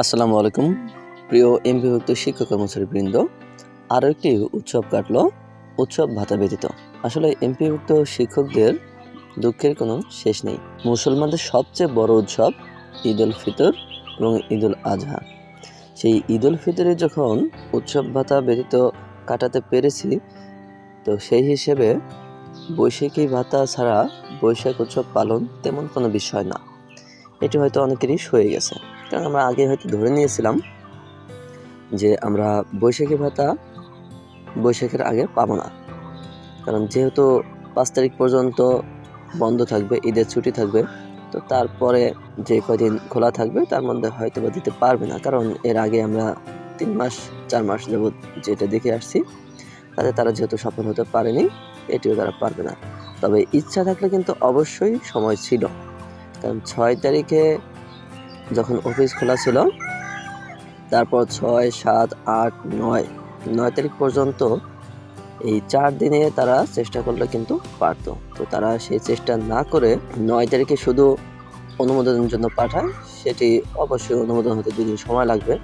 আসসালামু আলাইকুম। প্রিয় এমপিভুক্ত শিক্ষক কর্মচারী বৃন্দ আরও একটি উৎসব কাটলো, উৎসব ভাতা ব্যতীত। আসলে এমপিভুক্ত শিক্ষকদের দুঃখের কোনো শেষ নেই। মুসলমানদের সবচেয়ে বড় উৎসব ঈদ উল ফিতর এবং ঈদ উল আজহা। সেই ঈদ উল ফিতরে যখন উৎসব ভাতা ব্যতীত কাটাতে পেরেছি, তো সেই হিসেবে বৈশাখী ভাতা ছাড়া বৈশাখ উৎসব পালন তেমন কোনো বিষয় না। এটি হয়তো অনেকেরই সয়ে গেছে। কারণ আমরা আগে হয়তো ধরে নিয়েছিলাম যে আমরা বৈশাখী ভাতা বৈশাখের আগে পাবো না। কারণ যেহেতু পাঁচ তারিখ পর্যন্ত বন্ধ থাকবে, ঈদের ছুটি থাকবে, তো তারপরে যে কদিন খোলা থাকবে তার মধ্যে হয়তো বা দিতে পারবে না। কারণ এর আগে আমরা তিন মাস, চার মাস যাবৎ যেটা দেখে আসছি, তাতে তারা যেহেতু সফল হতে পারেনি, এটিও তারা পারবে না। তবে ইচ্ছা থাকলে কিন্তু অবশ্যই সময় ছিল। কারণ ছয় তারিখে যখন অফিস খোলা ছিল, তারপর ছয়, সাত, আট, নয় নয় তারিখ পর্যন্ত এই চার দিনে তারা চেষ্টা করলে কিন্তু পারতো। তো তারা সেই চেষ্টা না করে নয় তারিখে শুধু অনুমোদনের জন্য পাঠায়, সেটি অবশ্যই অনুমোদন হতে দুদিন সময় লাগবে।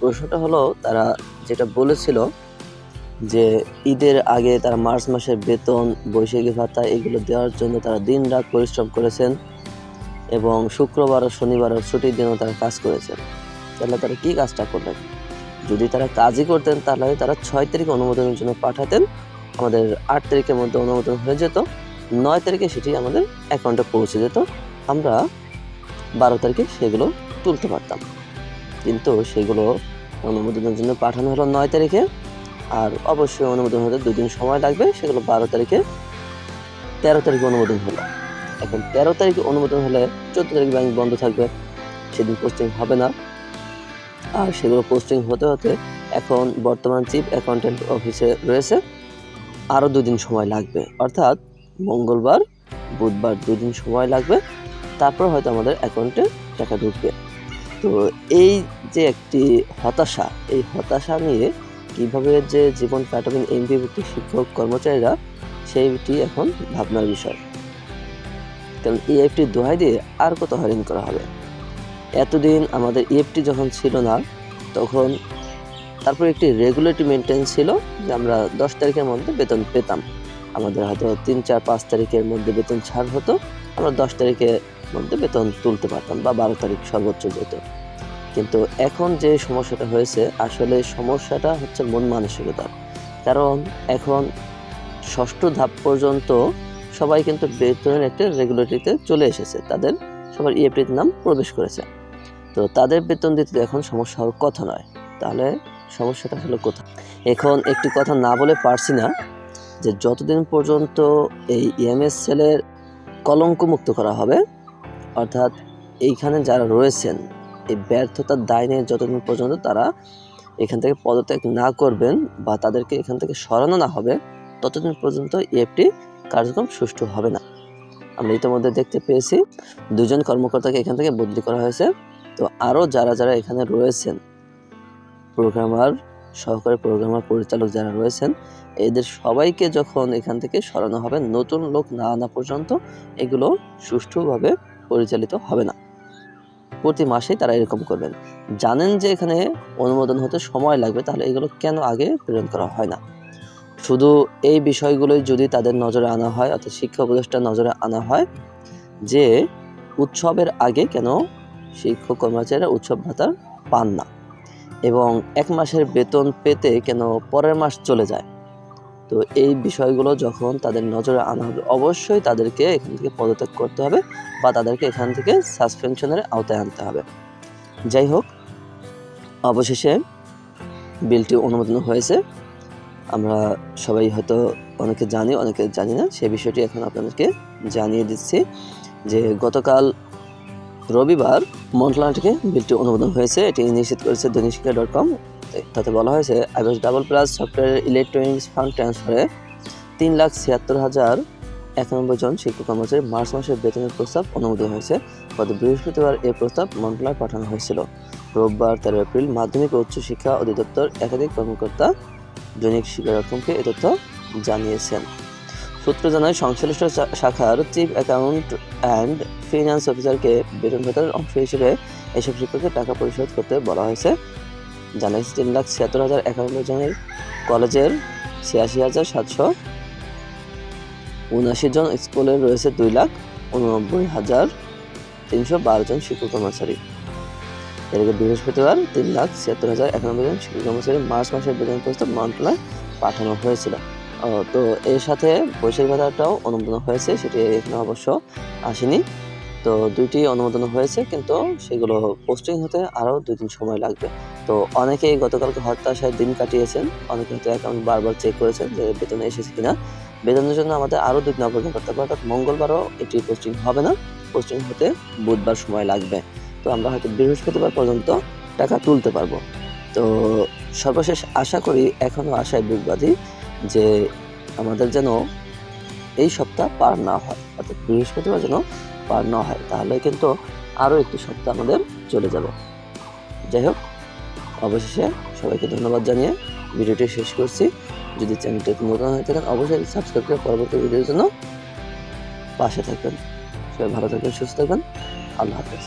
প্রশ্নটা হলো, তারা যেটা বলেছিল যে ঈদের আগে তারা মার্চ মাসের বেতন, বৈশাখী ভাতা এগুলো দেওয়ার জন্য তারা দিন রাত পরিশ্রম করেছেন। এবং শুক্রবার ও শনিবার ও ছুটির দিনও তারা কাজ করেছেন। তাহলে তারা কি কাজটা করলেন? যদি তারা কাজই করতেন, তাহলে তারা ছয় তারিখ অনুমোদনের জন্য পাঠাতেন। আমাদের আট তারিখের মধ্যে অনুমোদন হয়ে যেত। নয় তারিখে সেটি আমাদের অ্যাকাউন্টে পৌঁছে যেত। আমরা বারো তারিখে সেগুলো তুলতে পারতাম। কিন্তু সেগুলো অনুমোদনের জন্য পাঠানো হলো নয় তারিখে। আর অবশ্যই অনুমোদন হতে দুদিন সময় লাগবে। সেগুলো বারো তারিখে তেরো তারিখে অনুমোদন হলো। এখন তেরো তারিখে অনুমোদন হলে চোদ্দ তারিখ ব্যাংক বন্ধ থাকবে। সেদিন পোস্টিং হবে না। আর সেগুলো পোস্টিং হতে হতে এখন বর্তমান চিফ অ্যাকাউন্টেন্ট অফিসে রয়েছে। আরও দুদিন সময় লাগবে। অর্থাৎ মঙ্গলবার, বুধবার দুদিন সময় লাগবে। তারপর হয়তো আমাদের অ্যাকাউন্টে টাকা ঢুকবে। তো এই যে একটি হতাশা, এই হতাশা নিয়ে কীভাবে যে জীবন কাটাবেন এমপিভুক্ত শিক্ষক কর্মচারীরা, সেইটি এখন ভাবনার বিষয়। কারণ ইএফটি দোহাই দিয়ে আর কত হয়রানি করা হবে? এতদিন আমাদের ইএফটি যখন ছিল না, তখন তারপর একটি রেগুলেটরি মেনটেন ছিল যে আমরা দশ তারিখের মধ্যে বেতন পেতাম। আমাদের হয়তো তিন, চার, পাঁচ তারিখের মধ্যে বেতন ছাড় হতো, আমরা দশ তারিখের মধ্যে বেতন তুলতে পারতাম বা বারো তারিখ সর্বোচ্চ যেত। কিন্তু এখন যে সমস্যাটা হয়েছে, আসলে সমস্যাটা হচ্ছে মন মানসিকতার। কারণ এখন ষষ্ঠ ধাপ পর্যন্ত সবাই কিন্তু বেতনের একটা রেগুলেটরিতে চলে এসেছে। তাদের সবার ইএফটির নাম প্রবেশ করেছে। তো তাদের বেতন দিতে এখন সমস্যা হওয়ার কথা নয়। তাহলে সমস্যাটা আসলে কোথায়? এখন একটি কথা না বলে পারছি না যে যতদিন পর্যন্ত এই ইএমএস সেলের কলঙ্ক মুক্ত করা হবে, অর্থাৎ এইখানে যারা রয়েছেন, এই ব্যর্থতার দায় নিয়ে যতদিন পর্যন্ত তারা এখান থেকে পদত্যাগ না করবেন বা তাদেরকে এখান থেকে সরানো না হবে, ততদিন পর্যন্ত ইএফটি কার্যক্রম সুষ্ঠু হবে না। আমরা ইতিমধ্যে দেখতে পেয়েছি, দুজন কর্মকর্তাকে এখান থেকে বদলি করা হয়েছে। তো আরও যারা যারা এখানে রয়েছেন, প্রোগ্রামার, সহকারী প্রোগ্রামার, পরিচালক যারা রয়েছেন, এদের সবাইকে যখন এখান থেকে সরানো হবে, নতুন লোক না আনা পর্যন্ত এগুলো সুষ্ঠুভাবে পরিচালিত হবে না। প্রতি মাসেই তারা এরকম করবেন। জানেন যে এখানে অনুমোদন হতে সময় লাগবে, তাহলে এগুলো কেন আগে প্রেরণ করা হয় না? শুধু এই বিষয়গুলোই যদি তাদের নজরে আনা হয়, অর্থাৎ শিক্ষা উপদেষ্টার নজরে আনা হয়, যে উৎসবের আগে কেন শিক্ষক কর্মচারীরা উৎসব ভাতা পান না এবং এক মাসের বেতন পেতে কেন পরের মাস চলে যায়? তো এই বিষয়গুলো যখন তাদের নজরে আনা হবে, অবশ্যই তাদেরকে এখান থেকে পদত্যাগ করতে হবে বা তাদেরকে এখান থেকে সাসপেনশনের আওতায় আনতে হবে। যাই হোক, অবশেষে বিলটি অনুমোদন হয়েছে। আমরা সবাই হয়তো অনেকে জানি অনেকে জানি না। সে বিষয়টি এখন আপনাদেরকে জানিয়ে দিচ্ছি যে গতকাল রবিবার থেকে বিলটি অনুমোদন হয়েছে। এটি নিশ্চিত করেছে দৈনিক শিক্ষা ডট কম। তাতে বলা হয়েছে iBAS double plus software electronics fund ট্রান্সফারে তিন লাখ ছিয়াত্তর হাজার একানব্বই জন শিক্ষক কর্মচারী মার্চ মাসের বেতনের প্রস্তাব অনুমোদন হয়েছে। গত বৃহস্পতিবার এই প্রস্তাব মন্ত্রণালয় পাঠানো হয়েছিল। রোববার তেরো এপ্রিল মাধ্যমিক ও উচ্চ শিক্ষা অধিদপ্তর একাধিক কর্মকর্তা দৈনিক ডট এ তথ্য জানিয়েছেন। সূত্র জানায়, সংশ্লিষ্ট শাখার চিফ অ্যাকাউন্ট অ্যান্ড ফিনান্স অফিসারকে বেতন ভাতার অংশ হিসেবে এসব শিক্ষককে টাকা পরিশোধ করতে বলা হয়েছে। জানা গেছে, তিন লাখ ছিয়াত্তর হাজার একানব্বই জনের কলেজের ছিয়াশি হাজার সাতশো উনআশি জন স্কুলের রয়েছে দুই লাখ উননব্বই হাজার তিনশো বারো জন শিক্ষক কর্মচারী। আগে বৃহস্পতিবার তিন লাখ ছিয়াত্তর হাজার একানব্বই জন শিক্ষক কর্মচারী মার্চ মাসের বেতন প্রস্তাব মন্ত্রণালয়ে পাঠানো হয়েছিল। তো এর সাথে বৈশাখ ভাতাটাও অনুমোদন হয়েছে, সেটি এখানে অবশ্য আসেনি। তো দুইটি অনুমোদন হয়েছে, কিন্তু সেগুলো পোস্টিং হতে আরও দুই দিন সময় লাগবে। তো অনেকেই গতকালকে হতাশায় দিন কাটিয়েছেন, অনেকে হয়তো অ্যাকাউন্ট বারবার চেক করেছেন যে বেতন এসেছে কিনা। বেতনের জন্য আমাদের আরও দুই দিন অপেক্ষা করতে হবে, অর্থাৎ মঙ্গলবারও এটি পোস্টিং হবে না পোস্টিং হতে বুধবার সময় লাগবে। তো আমরা হয়তো বৃহস্পতিবার পর্যন্ত টাকা তুলতে পারব। তো সর্বশেষ আশা করি এখনও আশায় বুক বাঁধি যে আমাদের যেন এই সপ্তাহ পার না হয়, অর্থাৎ বৃহস্পতিবার যেন পার না হয়, তাহলে কিন্তু আরও একটি সপ্তাহ আমাদের চলে যাবে। যাই হোক, অবশেষে সবাইকে ধন্যবাদ জানিয়ে ভিডিওটি শেষ করছি। যদি চ্যানেলটি নতুন হয়ে থাকেন, অবশ্যই সাবস্ক্রাইব করে পরবর্তী ভিডিওর জন্য পাশে থাকবেন। সবাই ভালো থাকবেন, সুস্থ থাকবেন। আল্লাহ হাফেজ।